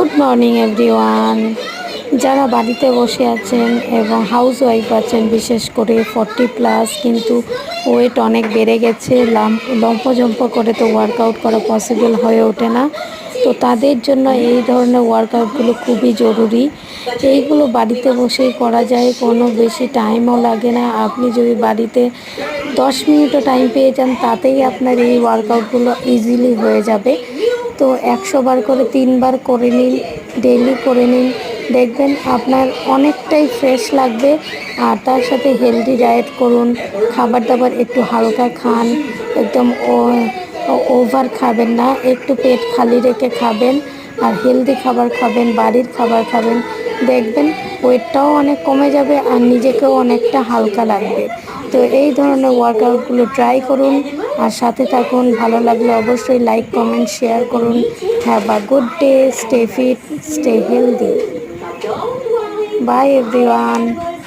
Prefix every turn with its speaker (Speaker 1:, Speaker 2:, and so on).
Speaker 1: Good morning everyone যারা বাড়িতে বসে আছেন এবং হাউস ওয়াইফ আছেন, বিশেষ করে ফর্টি প্লাস কিন্তু ওয়েট অনেক বেড়ে গেছে লাম্প লম্পজম্প করে তো ওয়ার্কআউট করা পসিবল হয়ে ওঠে না। তো তাদের জন্য এই ধরনের ওয়ার্কআউটগুলো খুবই জরুরি। এইগুলো বাড়িতে বসেই করা যায়, কোনো বেশি টাইমও লাগে না। আপনি যদি বাড়িতে দশ মিনিটও টাইম পেয়ে যান, তাতেই আপনার এই ওয়ার্কআউটগুলো ইজিলি হয়ে যাবে। তো একশো বার করে, তিনবার করে নিন ডেইলি করে নিন। দেখবেন আপনার অনেকটাই ফ্রেশ লাগবে আর তার সাথে হেলদি ডায়েট করুন খাবার দাবার একটু হালকা খান, একদম ওভার খাবেন না, একটু পেট খালি রেখে খাবেন আর হেলদি খাবার খাবেন, বাড়ির খাবার খাবেন। দেখবেন ওয়েটটাও অনেক কমে যাবে আর নিজেকেও অনেকটা হালকা লাগবে। তো এই ধরনের ওয়ার্কআউটগুলো ট্রাই করুন আর সাথে থাকুন। ভালো লাগলে অবশ্যই লাইক কমেন্ট শেয়ার করুন। Have a good day stay fit stay healthy bye everyone